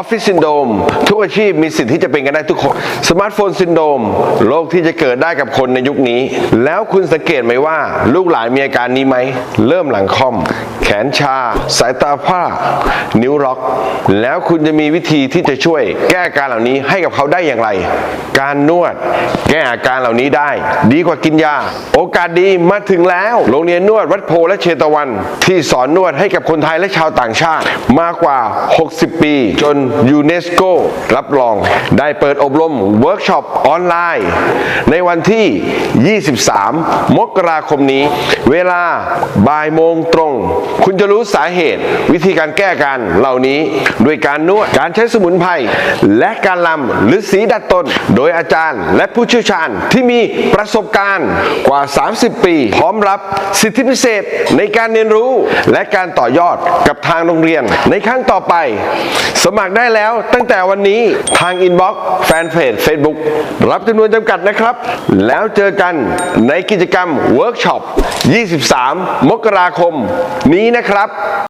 อฟฟิศซินโดมทุกอาชีพมีสิทธิ์ที่จะเป็นกันได้ทุกคนสมาร์ทโฟนซินโดมโรคที่จะเกิดได้กับคนในยุคนี้ แล้วคุณสังเกตไหมว่า ลูกหลานมีอาการนี้ไหม เริ่มหลังคอม แขนชา สายตาผ้า นิ้วล็อก แล้วคุณจะมีวิธีที่จะช่วย แก้อาการเหล่านี้ให้กับเขาได้อย่างไร การนวด แก้อาการเหล่านี้ได้ ดีกว่ากินยา โอกาสดีมาถึงแล้ว โรงเรียนนวดวัดโพและเชตวัน ที่สอนนวดให้กับคนไทยและชาวต่างชาติ มากกว่า 60 ปี จนยูเนสโกรับรองได้เปิดอบรมเวิร์กช็อปออนไลน์ ในวันที่ 23 มกราคมนี้ เวลาบ่ายโมงตรง คุณจะรู้สาเหตุ วิธีการแก้การเหล่านี้ด้วยการนวดการใช้สมุนไพรและการลำหรือสีดัดตน โดยอาจารย์และผู้เชี่ยวชาญที่มีประสบการณ์กว่า 30 ปี พร้อมรับสิทธิพิเศษในการเรียนรู้และการต่อยอดกับทางโรงเรียนในครั้งต่อไป สมัครได้ได้แล้วตั้งแต่วันนี้ทางอินบ็อกซ์แฟนเพจ Facebook รับจำนวนจำกัดนะครับ แล้วเจอกันในกิจกรรมเวิร์กช็อป 23 มกราคมนี้นะครับ